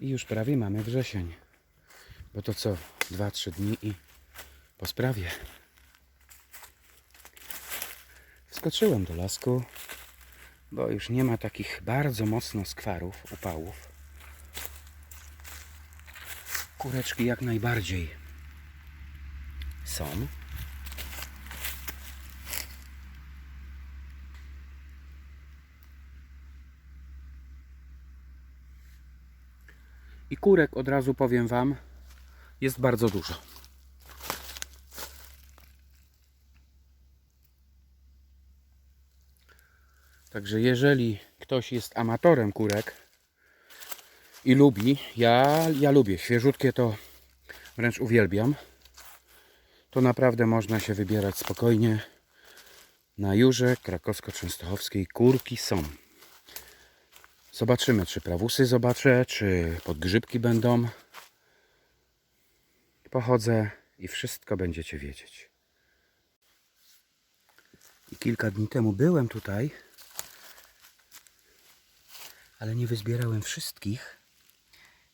I już prawie mamy wrzesień. Bo to co? 2-3 dni i po sprawie. Wskoczyłem do lasku, bo już nie ma takich bardzo mocno skwarów, upałów. Kureczki jak najbardziej są. I kurek od razu powiem Wam, jest bardzo dużo. Także jeżeli ktoś jest amatorem kurek i lubi, ja, ja lubię, świeżutkie to wręcz uwielbiam, to naprawdę można się wybierać spokojnie na Jurze Krakowsko-Częstochowskiej. Kurki są. Zobaczymy, czy prawusy zobaczę, czy podgrzybki będą. Pochodzę i wszystko będziecie wiedzieć. I kilka dni temu byłem tutaj, ale nie wyzbierałem wszystkich.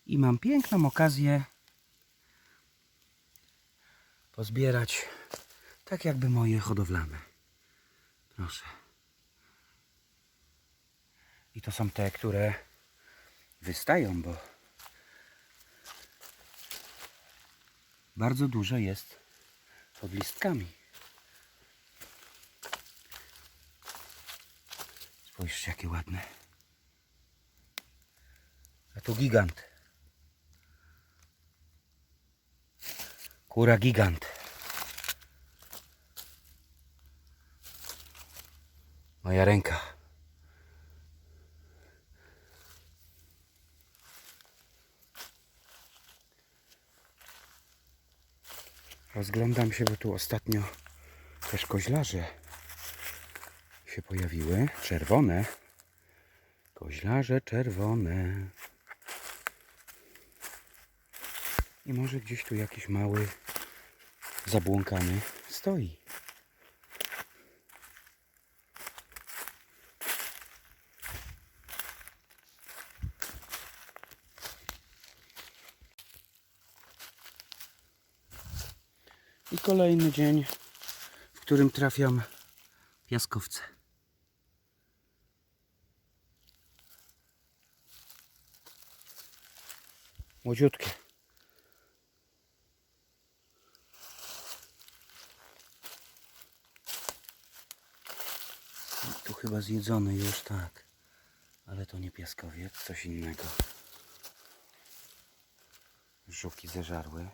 I mam piękną okazję pozbierać tak jakby moje hodowlane. Proszę. I to są te, które wystają, bo bardzo dużo jest pod listkami. Spójrzcie, jakie ładne. A tu gigant. Kura gigant. Moja ręka. Rozglądam się, bo tu ostatnio też koźlarze się pojawiły. Czerwone. Koźlarze czerwone. I może gdzieś tu jakiś mały zabłąkany stoi. I kolejny dzień, w którym trafiam piaskowce. Młodziutkie. Tu chyba zjedzony już, tak. Ale to nie piaskowiec, coś innego. Żuki zeżarły.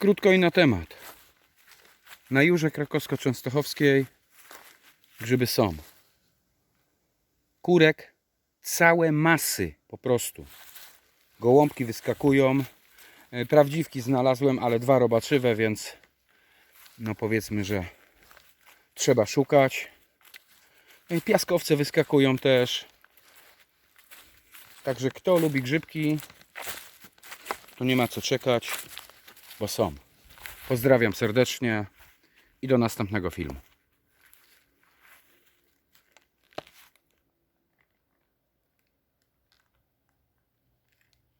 Krótko i na temat. Na Jurze Krakowsko-Częstochowskiej grzyby są. Kurek całe masy po prostu. Gołąbki wyskakują. E, Prawdziwki znalazłem, ale dwa robaczywe, więc no powiedzmy, że trzeba szukać. E, Piaskowce wyskakują też. Także kto lubi grzybki, to nie ma co czekać bo są. Pozdrawiam serdecznie i do następnego filmu.